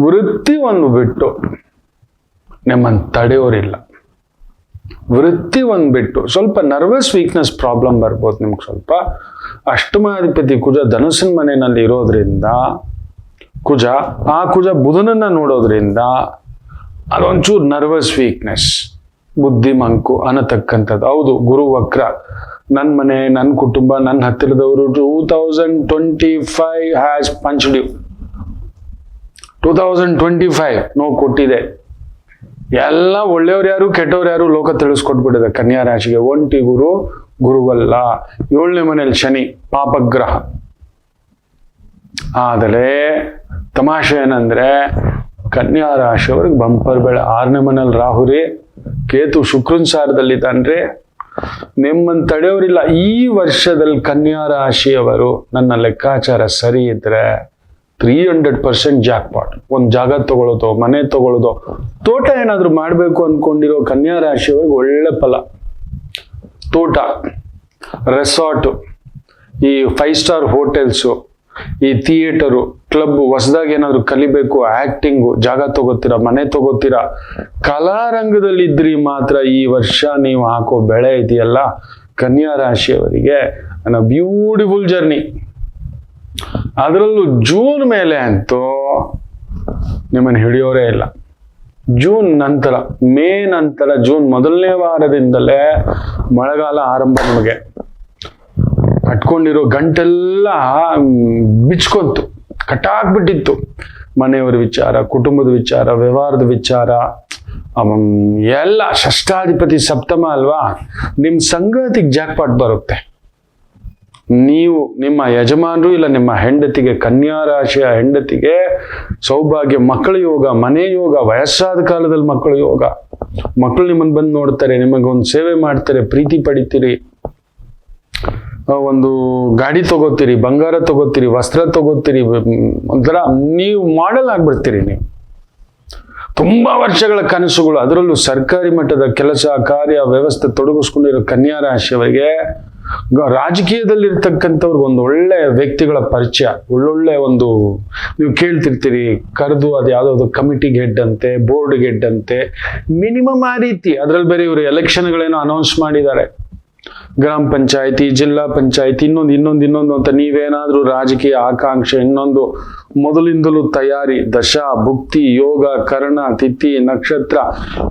ವೃತ್ತಿ ಒಂದು ಬಿಟ್ಟು ನಿಮ್ಮನ್ನು ತಡೆಯೋರಿಲ್ಲ. ವೃತ್ತಿ ಒಂದು ಬಿಟ್ಟು ಸ್ವಲ್ಪ ನರ್ವಸ್ ವೀಕ್ನೆಸ್ ಪ್ರಾಬ್ಲಮ್ ಬರ್ಬೋದು ನಿಮ್ಗೆ ಸ್ವಲ್ಪ. ಅಷ್ಟಮಾಧಿಪತಿ ಕುಜ ಧನುಸಿನ ಮನೆಯಲ್ಲಿ ಇರೋದ್ರಿಂದ ಕುಜ, ಆ ಕುಜ ಬುಧನನ್ನ ನೋಡೋದ್ರಿಂದ ಅದೊಂಚೂರು ನರ್ವಸ್ ವೀಕ್ನೆಸ್ ಬುದ್ಧಿ ಮಂಕು ಅನ್ನತಕ್ಕಂಥದ್ದು. ಹೌದು, ಗುರು ವಕ್ರ ನನ್ನ ಮನೆ ನನ್ನ ಕುಟುಂಬ ನನ್ನ ಹತ್ತಿರದವರು two thousand twenty five has punch you two thousand twenty five ನೋವು ಕೊಟ್ಟಿದೆ. ಎಲ್ಲ ಒಳ್ಳೆಯವ್ರು ಯಾರು, ಕೆಟ್ಟವ್ರು ಯಾರು ಲೋಕ ತಿಳಿಸ್ಕೊಟ್ಬಿಟ್ಟಿದೆ ಕನ್ಯಾ ರಾಶಿಗೆ. ಒಂಟಿ ಗುರು, ಗುರುವಲ್ಲ. ಏಳನೇ ಮನೇಲಿ ಶನಿ, ಪಾಪಗ್ರಹ. ಆದರೆ ತಮಾಷೆ ಏನಂದ್ರೆ ಕನ್ಯಾ ರಾಶಿಯವ್ರಿಗೆ ಬಂಪರ್ ಬೆಳೆ. ಆರನೇ ಮನೇಲಿ ರಾಹುರಿ ಕೇತು ಶುಕ್ರನ್ ಸಾರದಲ್ಲಿದ್ದಾನ್ರಿ ನಿಮ್ಮನ್ನು ತಡೆಯೋರಿಲ್ಲ. ಈ ವರ್ಷದಲ್ಲಿ ಕನ್ಯಾ ರಾಶಿಯವರು ನನ್ನ ಲೆಕ್ಕಾಚಾರ ಸರಿ ಇದ್ರೆ three hundred percent jackpot ಒಂದು ಜಾಗ ತಗೊಳ್ಳೋದು ಮನೆ ತಗೊಳ್ಳೋದು ತೋಟ ಏನಾದರೂ ಮಾಡಬೇಕು ಅನ್ಕೊಂಡಿರೋ ಕನ್ಯಾ ರಾಶಿಯವ್ರಿಗೆ ಒಳ್ಳೆ ಫಲ. ತೋಟ ರೆಸಾರ್ಟು ಈ ಫೈವ್ ಸ್ಟಾರ್ ಹೋಟೆಲ್ಸು ಈ ಥಿಯೇಟರು ಕ್ಲಬ್ ಹೊಸದಾಗಿ ಏನಾದ್ರು ಕಲಿಬೇಕು ಆಕ್ಟಿಂಗು ಜಾಗ ತಗೋತೀರಾ, ಮನೆ ತಗೋತೀರಾ ಕಲಾರಂಗದಲ್ಲಿ ಇದ್ರಿ ಮಾತ್ರ ಈ ವರ್ಷ ನೀವು ಹಾಕೋ ಬೆಳೆ ಇದೆಯಲ್ಲ? ಕನ್ಯಾ ರಾಶಿಯವರಿಗೆ ಬ್ಯೂಟಿಫುಲ್ ಜರ್ನಿ ಅದರಲ್ಲೂ ಜೂನ್ ಮೇಲೆ ಅಂತೂ ನಿಮ್ಮನ್ನು ಹಿಡಿಯೋರೇ ಇಲ್ಲ. ಜೂನ್ ನಂತರ, ಮೇ ನಂತರ, ಜೂನ್ ಮೊದಲನೇ ವಾರದಿಂದಲೇ ಮಳೆಗಾಲ ಆರಂಭ ನಮಗೆ. ಕಟ್ಕೊಂಡಿರೋ ಗಂಟೆಲ್ಲ ಬಿಚ್ಕೊಂತು, ಕಟ್ಟಾಕ್ಬಿಟ್ಟಿತ್ತು. ಮನೆಯವರ ವಿಚಾರ, ಕುಟುಂಬದ ವಿಚಾರ, ವ್ಯವಹಾರದ ವಿಚಾರ ಎಲ್ಲ ಷಷ್ಟಾಧಿಪತಿ ಸಪ್ತಮ ಅಲ್ವಾ? ನಿಮ್ಮ ಸಂಗಾತಿಗೆ ಜಾಕ್ಪಾಟ್ ಬರುತ್ತೆ. ನೀವು ನಿಮ್ಮ ಯಜಮಾನರು ಇಲ್ಲ ನಿಮ್ಮ ಹೆಂಡತಿಗೆ ಕನ್ಯಾ ರಾಶಿಯ ಹೆಂಡತಿಗೆ ಸೌಭಾಗ್ಯ, ಮಕ್ಕಳ ಯೋಗ, ಮನೆ ಯೋಗ, ವಯಸ್ಸಾದ ಕಾಲದಲ್ಲಿ ಮಕ್ಕಳ ಯೋಗ. ಮಕ್ಕಳು ನಿಮ್ಮನ್ನು ಬಂದು ನೋಡ್ತಾರೆ ನಿಮಗೊಂದು ಸೇವೆ ಮಾಡ್ತಾರೆ, ಪ್ರೀತಿ ಪಡಿತೀರಿ. ಒಂದು ಗಾಡಿ ತಗೋತೀರಿ, ಬಂಗಾರ ತಗೋತೀರಿ, ವಸ್ತ್ರ ತಗೋತೀರಿ, ಒಂಥರ ನೀವು ಮಾಡೆಲ್ ಆಗ್ಬಿಡ್ತೀರಿ ನೀವು. ತುಂಬಾ ವರ್ಷಗಳ ಕನಸುಗಳು, ಅದರಲ್ಲೂ ಸರ್ಕಾರಿ ಮಟ್ಟದ ಕೆಲಸ, ಕಾರ್ಯ, ವ್ಯವಸ್ಥೆ ತೊಡಗಿಸ್ಕೊಂಡಿರೋ ಕನ್ಯಾ ರಾಶಿಯವರಿಗೆ ರಾಜಕೀಯದಲ್ಲಿರ್ತಕ್ಕಂಥವ್ರಿಗೆ ಒಂದು ಒಳ್ಳೆ ವ್ಯಕ್ತಿಗಳ ಪರಿಚಯ, ಒಳ್ಳೊಳ್ಳೆ ಒಂದು ನೀವು ಕೇಳ್ತಿರ್ತೀರಿ, ಕರೆದು ಅದು ಯಾವುದಾದ್ರು ಕಮಿಟಿಗೆ ಹೆಡ್ ಅಂತೆ ಬೋರ್ಡ್ಗೆ ಹೆಡ್ ಅಂತೆ ಮಿನಿಮಮ್ ಆ ರೀತಿ. ಅದರಲ್ಲಿ ಬೇರೆ ಇವರು ಎಲೆಕ್ಷನ್ಗಳೇನೋ ಅನೌನ್ಸ್ ಮಾಡಿದ್ದಾರೆ. ಗ್ರಾಮ ಪಂಚಾಯತಿ, ಜಿಲ್ಲಾ ಪಂಚಾಯತಿ, ಇನ್ನೊಂದು ಇನ್ನೊಂದು ಇನ್ನೊಂದು ಅಂತ ನೀವೇನಾದ್ರೂ ರಾಜಕೀಯ ಆಕಾಂಕ್ಷೆ, ಇನ್ನೊಂದು ಮೊದಲಿಂದಲೂ ತಯಾರಿ, ದಶ, ಭುಕ್ತಿ, ಯೋಗ, ಕರ್ಣ, ತಿಥಿ, ನಕ್ಷತ್ರ,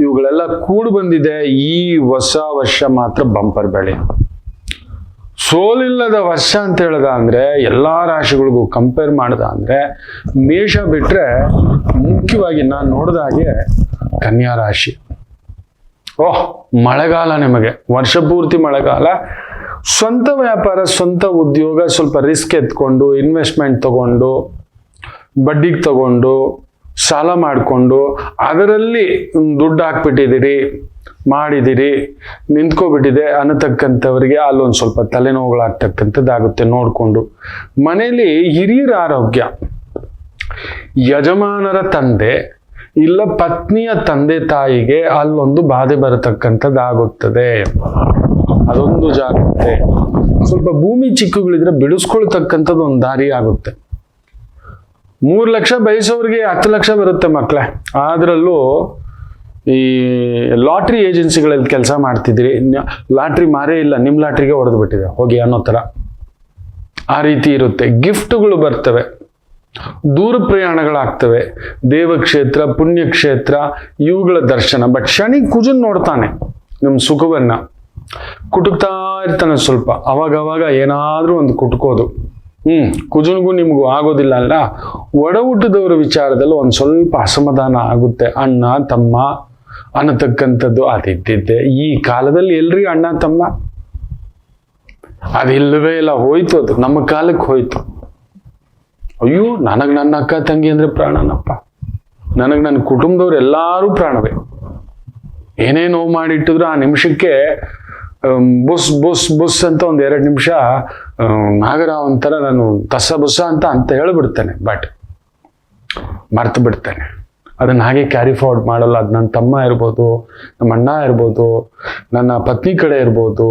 ಇವುಗಳೆಲ್ಲ ಕೂಡು ಬಂದಿದೆ. ಈ ಹೊಸ ವರ್ಷ ಮಾತ್ರ ಬಂಪರ್ ಬೆಳೆ. ಸೋಲಿಲ್ಲದ ವರ್ಷ ಅಂತ ಹೇಳ್ದ ಅಂದರೆ ಎಲ್ಲಾ ರಾಶಿಗಳಿಗೂ ಕಂಪೇರ್ ಮಾಡ್ದ ಅಂದರೆ ಮೇಷ ಬಿಟ್ರೆ ಮುಖ್ಯವಾಗಿ ನಾನು ನೋಡಿದ ಹಾಗೆ ಕನ್ಯಾ ರಾಶಿ. ಓಹ್ ಮಳೆಗಾಲ ನಿಮಗೆ. ವರ್ಷ ಪೂರ್ತಿ ಮಳೆಗಾಲ. ಸ್ವಂತ ವ್ಯಾಪಾರ, ಸ್ವಂತ ಉದ್ಯೋಗ, ಸ್ವಲ್ಪ ರಿಸ್ಕ್ ಎತ್ಕೊಂಡು ಇನ್ವೆಸ್ಟ್ಮೆಂಟ್ ತಗೊಂಡು, ಬಡ್ಡಿಗೆ ತಗೊಂಡು, ಸಾಲ ಮಾಡಿಕೊಂಡು, ಅದರಲ್ಲಿ ದುಡ್ಡು ಹಾಕ್ಬಿಟ್ಟಿದ್ದೀರಿ ಮಾಡಿದಿರಿ, ನಿಂತ್ಕೊಬಿಟ್ಟಿದೆ ಅನ್ನತಕ್ಕಂಥವ್ರಿಗೆ ಅಲ್ಲೊಂದು ಸ್ವಲ್ಪ ತಲೆನೋವುಗಳಾಗ್ತಕ್ಕಂಥದ್ದಾಗುತ್ತೆ ನೋಡಿಕೊಂಡು. ಮನೆಯಲ್ಲಿ ಹಿರಿಯರ ಆರೋಗ್ಯ. ಯಜಮಾನರ ತಂದೆ ಇಲ್ಲ ಪತ್ನಿಯ ತಂದೆ ತಾಯಿಗೆ ಅಲ್ಲೊಂದು ಬಾಧೆ ಬರತಕ್ಕಂಥದ್ದಾಗುತ್ತದೆ. ಅದೊಂದು ಜಾಗ್ರತೆ. ಸ್ವಲ್ಪ ಭೂಮಿ ಚಿಕ್ಕುಗಳಿದ್ರೆ ಬಿಡಿಸ್ಕೊಳ್ತಕ್ಕಂಥದ್ದು ಒಂದು ದಾರಿ ಆಗುತ್ತೆ. ಮೂರು ಲಕ್ಷ ಬಯಸೋರಿಗೆ ಹತ್ತು ಲಕ್ಷ ಬರುತ್ತೆ ಮಕ್ಕಳೇ ಅದರಲ್ಲೂ ಈ ಲಾಟ್ರಿ ಏಜೆನ್ಸಿಗಳಲ್ಲಿ ಕೆಲಸ ಮಾಡ್ತಿದ್ರಿ ಲಾಟ್ರಿ ಮಾರೇ ಇಲ್ಲ ನಿಮ್ಮ ಲಾಟ್ರಿಗೆ ಹೊಡೆದು ಬಿಟ್ಟಿದೆ, ಹೋಗಿ ಅನ್ನೋ ಥರ. ಆ ರೀತಿ ಇರುತ್ತೆ. ಗಿಫ್ಟ್ಗಳು ಬರ್ತವೆ. ದೂರ ಪ್ರಯಾಣಗಳಾಗ್ತವೆ. ದೇವಕ್ಷೇತ್ರ, ಪುಣ್ಯಕ್ಷೇತ್ರ, ಇವುಗಳ ದರ್ಶನ. ಬಟ್ ಶನಿ ಕುಜನ್ ನೋಡ್ತಾನೆ ನಿಮ್ಮ ಸುಖವನ್ನು. ಕುಟುಕ್ತಾ ಇರ್ತಾನೆ ಸ್ವಲ್ಪ. ಅವಾಗ ಅವಾಗ ಏನಾದ್ರೂ ಒಂದು ಕುಟ್ಕೋದು. ಹ್ಮ್, ಕುಜನಿಗೂ ನಿಮಗೂ ಆಗೋದಿಲ್ಲ ಅಲ್ಲ? ಒಡ ಹುಟ್ಟಿದವರ ವಿಚಾರದಲ್ಲಿ ಒಂದು ಸ್ವಲ್ಪ ಅಸಮಾಧಾನ ಆಗುತ್ತೆ. ಅಣ್ಣ, ತಮ್ಮ ಅನ್ನತಕ್ಕಂಥದ್ದು ಅದಿದ್ದಿದ್ದೆ. ಈ ಕಾಲದಲ್ಲಿ ಎಲ್ರಿ ಅಣ್ಣ, ತಮ್ಮ. ಅದಿಲ್ಲವೇ ಇಲ್ಲ, ಹೋಯ್ತು ಅದು. ನಮ್ಮ ಕಾಲಕ್ಕೆ ಹೋಯ್ತು. ಅಯ್ಯೋ, ನನಗೆ ನನ್ನ ಅಕ್ಕ, ತಂಗಿ ಅಂದರೆ ಪ್ರಾಣನಪ್ಪ. ನನಗೆ ನನ್ನ ಕುಟುಂಬದವ್ರು ಎಲ್ಲರೂ ಪ್ರಾಣವೇ. ಏನೇ ನೋವು ಮಾಡಿಟ್ಟಿದ್ರು ಆ ನಿಮಿಷಕ್ಕೆ ಬುಸ್ ಬುಸ್ ಬುಸ್ ಅಂತ ಒಂದು ಎರಡು ನಿಮಿಷ ನಾಗರಾವ್ ಒಂಥರ ನಾನು ತಸ ಬುಸ ಅಂತ ಅಂತ ಹೇಳಿಬಿಡ್ತೇನೆ, ಬಟ್ ಮರ್ತು ಬಿಡ್ತೇನೆ. ಅದನ್ನ ಹಾಗೆ ಕ್ಯಾರಿ ಫಾರ್ವರ್ಡ್ ಮಾಡಲ್ಲ. ಅದು ನನ್ನ ತಮ್ಮ ಇರ್ಬೋದು ನಮ್ಮ ಅಣ್ಣ ಇರ್ಬೋದು, ನನ್ನ ಪತ್ನಿ ಕಡೆ ಇರ್ಬೋದು.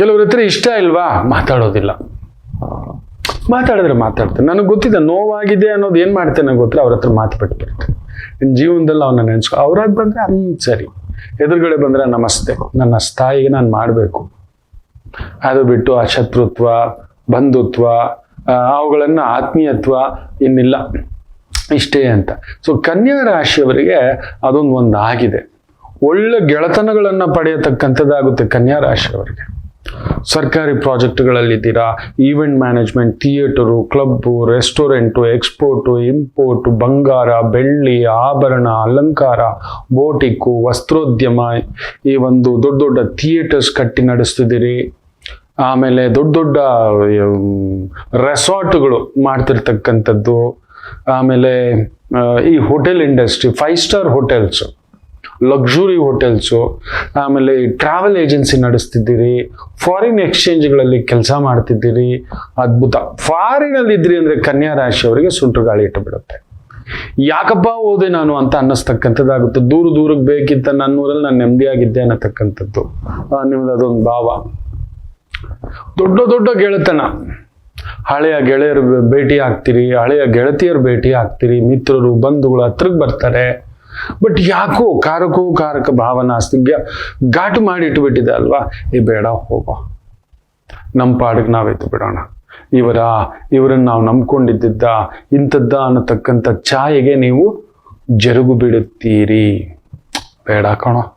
ಕೆಲವ್ರ ಹತ್ರ ಇಷ್ಟ ಇಲ್ವಾ? ಮಾತಾಡೋದಿಲ್ಲ. ಮಾತಾಡಿದ್ರೆ ಮಾತಾಡ್ತೇನೆ ನನಗೆ ಗೊತ್ತಿದೆ, ನೋವಾಗಿದೆ ಅನ್ನೋದು ಏನು ಮಾಡ್ತೇನೆ ಗೊತ್ತಿಲ್ಲ. ಅವ್ರ ಹತ್ರ ಮಾತು ಬಿಟ್ಬಿಡ್ತೇನೆ ನಿನ್ನ ಜೀವನದಲ್ಲಿ ಅವನ್ನ ನೆನೆಸ್ಕೊ, ಅವ್ರಾಗ ಬಂದರೆ ಅನ್ ಸರಿ. ಎದುರುಗಡೆ ಬಂದರೆ, ನಮಸ್ತೆ. ನನ್ನ ಸ್ಥಾಯಿಗೆ ನಾನು ಮಾಡಬೇಕು. ಅದು ಬಿಟ್ಟು ಆ ಶತ್ರುತ್ವ ಬಂಧುತ್ವ ಅವುಗಳನ್ನು ಆತ್ಮೀಯತ್ವ ಇನ್ನಿಲ್ಲ. ಇಷ್ಟೇ ಅಂತ. ಸೊ ಕನ್ಯಾ ರಾಶಿಯವರಿಗೆ ಅದೊಂದು ಒಂದು ಆಗಿದೆ. ಒಳ್ಳೆ ಗೆಳೆತನಗಳನ್ನು ಪಡೆಯತಕ್ಕಂಥದ್ದಾಗುತ್ತೆ ಕನ್ಯಾ ರಾಶಿಯವರಿಗೆ. ಸರ್ಕಾರಿ ಪ್ರಾಜೆಕ್ಟ್ಗಳಲ್ಲಿದ್ದೀರಾ event management, theatre, club, restaurant, export, import, ಬಂಗಾರ, ಬೆಳ್ಳಿ, ಆಭರಣ, ಅಲಂಕಾರ, ಬೋಟಿಕ್ಕು, ವಸ್ತ್ರೋದ್ಯಮ, ಈ ಒಂದು ದೊಡ್ಡ ದೊಡ್ಡ ಥಿಯೇಟರ್ಸ್ ಕಟ್ಟಿ ನಡೆಸ್ತಿದ್ದೀರಿ. ಆಮೇಲೆ ದೊಡ್ಡ ದೊಡ್ಡ ರೆಸಾರ್ಟ್ಗಳು ಮಾಡ್ತಿರ್ತಕ್ಕಂಥದ್ದು. ಆಮೇಲೆ ಈ hotel industry five star hotels luxury hotels ಆಮೇಲೆ ಟ್ರಾವೆಲ್ ಏಜೆನ್ಸಿ ನಡೆಸ್ತಿದ್ದೀರಿ ಫಾರಿನ್ ಎಕ್ಸ್ಚೇಂಜ್ಗಳಲ್ಲಿ ಕೆಲಸ ಮಾಡ್ತಿದ್ದೀರಿ, ಅದ್ಭುತ. ಫಾರಿನಲ್ಲಿ ಇದ್ರಿ ಅಂದರೆ ಕನ್ಯಾ ರಾಶಿಯವರಿಗೆ ಸುಂಟು ಗಾಳಿ ಇಟ್ಟು ಬಿಡುತ್ತೆ ಯಾಕಪ್ಪ ಓದೆ ನಾನು ಅಂತ ಅನ್ನಿಸ್ತಕ್ಕಂಥದ್ದಾಗುತ್ತೆ. ದೂರ ದೂರಕ್ಕೆ ಬೇಕಿತ್ತ ನನ್ನೂರಲ್ಲಿ ನಾನು ನೆಮ್ಮದಿಯಾಗಿದ್ದೆ ಅನ್ನತಕ್ಕಂಥದ್ದು. ನಿಮ್ದು ಅದೊಂದು ಭಾವ. ದೊಡ್ಡ ದೊಡ್ಡ ಗೆಳೆತನ. ಹಳೆಯ ಗೆಳೆಯರು ಭೇಟಿ ಆಗ್ತೀರಿ, ಹಳೆಯ ಗೆಳತಿಯರು ಭೇಟಿ ಆಗ್ತೀರಿ, ಮಿತ್ರರು, ಬಂಧುಗಳು ಹತ್ರಕ್ಕೆ ಬರ್ತಾರೆ. ಬಟ್ ಯಾಕೋ ಕಾರಕೋ ಕಾರಕ ಭಾವನಾ ಆಸ್ತಿ ಘಾಟು ಮಾಡಿ ಇಟ್ಬಿಟ್ಟಿದೆ ಅಲ್ವಾ? ಏ ಬೇಡ, ಹೋಗೋ. ನಮ್ಮ ಪಾಡಿಗೆ ನಾವಿದ್ದು ಬಿಡೋಣ. ಇವರ, ಇವರನ್ನು ನಾವು ನಂಬ್ಕೊಂಡಿದ್ದ ಇಂಥದ್ದ ಅನ್ನತಕ್ಕಂಥ ಛಾಯೆಗೆ ನೀವು ಜರುಗು ಬಿಡುತ್ತೀರಿ. ಬೇಡ ಕಣೋ.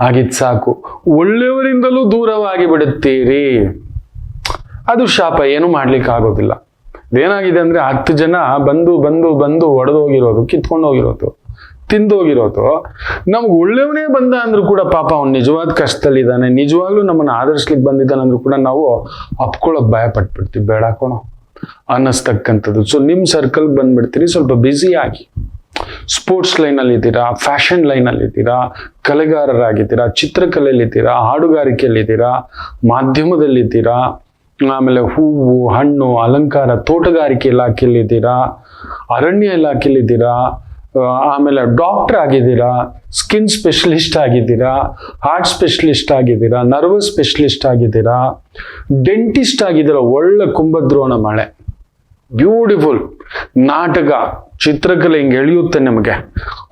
ಆಗಿದ್ ಸಾಕು. ಒಳ್ಳೆಯವರಿಂದಲೂ ದೂರವಾಗಿ ಬಿಡುತ್ತೀರಿ. ಅದು ಶಾಪ, ಏನು ಮಾಡ್ಲಿಕ್ಕೆ ಆಗೋದಿಲ್ಲ. ಇದೇನಾಗಿದೆ ಅಂದ್ರೆ ಹತ್ತು ಜನ ಬಂದು ಬಂದು ಬಂದು ಒಡೆದೋಗಿರೋದು ಕಿತ್ಕೊಂಡು ಹೋಗಿರೋದು ತಿಂದೋಗಿರೋದು. ನಮ್ಗೆ ಒಳ್ಳೆಯವನೇ ಬಂದ ಅಂದ್ರೂ ಕೂಡ ಪಾಪ ಅವ್ನು ನಿಜವಾದ ಕಷ್ಟದಲ್ಲಿದ್ದಾನೆ. ನಿಜವಾಗ್ಲೂ ನಮ್ಮನ್ನು ಆಧರಿಸ್ಲಿಕ್ಕೆ ಬಂದಿದ್ದಾನೆ ಅಂದ್ರೂ ಕೂಡ ನಾವು ಅಪ್ಕೊಳ್ಳೋಕೆ ಭಯ ಪಟ್ಬಿಡ್ತೀವಿ ಬೇಡ ಕಣೋ. ಅನ್ನಿಸ್ತಕ್ಕಂಥದ್ದು. ಸೊ ನಿಮ್ಮ ಸರ್ಕಲ್ಗೆ ಬಂದ್ಬಿಡ್ತೀರಿ. ಸ್ವಲ್ಪ ಬ್ಯುಸಿ ಆಗಿ. ಸ್ಪೋರ್ಟ್ಸ್ ಲೈನಲ್ಲಿ ಇದ್ದೀರಾ? ಫ್ಯಾಷನ್ ಲೈನಲ್ಲಿ ಇದ್ದೀರಾ? ಕಲೆಗಾರರಾಗಿದ್ದೀರಾ? ಚಿತ್ರಕಲೆಯಲ್ಲಿದ್ದೀರಾ ಹಾಡುಗಾರಿಕೆಯಲ್ಲಿದ್ದೀರಾ ಮಾಧ್ಯಮದಲ್ಲಿದ್ದೀರಾ ಆಮೇಲೆ ಹೂವು, ಹಣ್ಣು, ಅಲಂಕಾರ, ತೋಟಗಾರಿಕೆ ಇಲಾಖೆಯಲ್ಲಿದ್ದೀರಾ, ಅರಣ್ಯ ಇಲಾಖೆಯಲ್ಲಿದ್ದೀರಾ ಇದ್ದೀರಾ ಆಮೇಲೆ ಡಾಕ್ಟರ್ ಆಗಿದ್ದೀರಾ, ಸ್ಕಿನ್ ಸ್ಪೆಷಲಿಸ್ಟ್ ಆಗಿದ್ದೀರಾ, ಹಾರ್ಟ್ ಸ್ಪೆಷಲಿಸ್ಟ್ ಆಗಿದ್ದೀರಾ, ನರ್ವಸ್ ಸ್ಪೆಷಲಿಸ್ಟ್ ಆಗಿದ್ದೀರಾ, ಡೆಂಟಿಸ್ಟ್ ಆಗಿದ್ದೀರಾ, ಒಳ್ಳೆ ಕುಂಭದ್ರೋಣ ಮಳೆ. ಬ್ಯೂಟಿಫುಲ್ ನಾಟಕ, ಚಿತ್ರಕಲೆ ಹಿಂಗೆ ಎಳೆಯುತ್ತೆ ನಿಮಗೆ.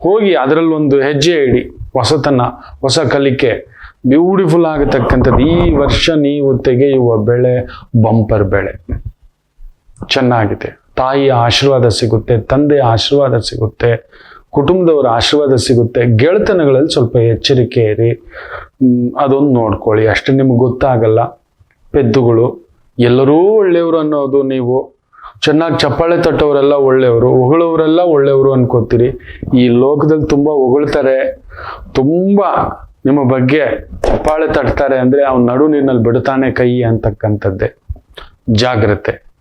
ಹೋಗಿ ಅದರಲ್ಲೊಂದು ಹೆಜ್ಜೆ ಇಡಿ, ಹೊಸತನ, ಹೊಸ ಕಲಿಕೆ ಬ್ಯೂಟಿಫುಲ್ ಆಗತಕ್ಕಂಥದ್ದು. ಈ ವರ್ಷ ನೀವು ತೆಗೆಯುವ ಬೆಳೆ ಬಂಪರ್ ಬೆಳೆ. ಚೆನ್ನಾಗಿದೆ. ತಾಯಿಯ ಆಶೀರ್ವಾದ ಸಿಗುತ್ತೆ, ತಂದೆಯ ಆಶೀರ್ವಾದ ಸಿಗುತ್ತೆ, ಕುಟುಂಬದವರ ಆಶೀರ್ವಾದ ಸಿಗುತ್ತೆ. ಗೆಳೆತನಗಳಲ್ಲಿ ಸ್ವಲ್ಪ ಎಚ್ಚರಿಕೆ ಇರಿ. ಅದೊಂದು ನೋಡ್ಕೊಳ್ಳಿ. ಅಷ್ಟೇ ನಿಮ್ಗೆ ಗೊತ್ತಾಗಲ್ಲ. ಪೆದ್ದುಗಳು, ಎಲ್ಲರೂ ಒಳ್ಳೆಯವರು ಅನ್ನೋದು ನೀವು. ಚೆನ್ನಾಗಿ ಚಪ್ಪಾಳೆ ತಟ್ಟೋರೆಲ್ಲ ಒಳ್ಳೆಯವರು ಹೊಗಳವರೆಲ್ಲ ಒಳ್ಳೆಯವರು ಅನ್ಕೋತೀರಿ. ಈ ಲೋಕದಲ್ಲಿ ತುಂಬ ಹೊಗಳ್ತಾರೆ. ತುಂಬ ನಿಮ್ಮ ಬಗ್ಗೆ ಚಪ್ಪಾಳೆ ತಟ್ತಾರೆ ಅಂದರೆ ಅವ್ನ ನಡು ನೀರಿನಲ್ಲಿ ಬಿಡ್ತಾನೆ ಕೈ ಅಂತಕ್ಕಂಥದ್ದೇ. ಜಾಗ್ರತೆ.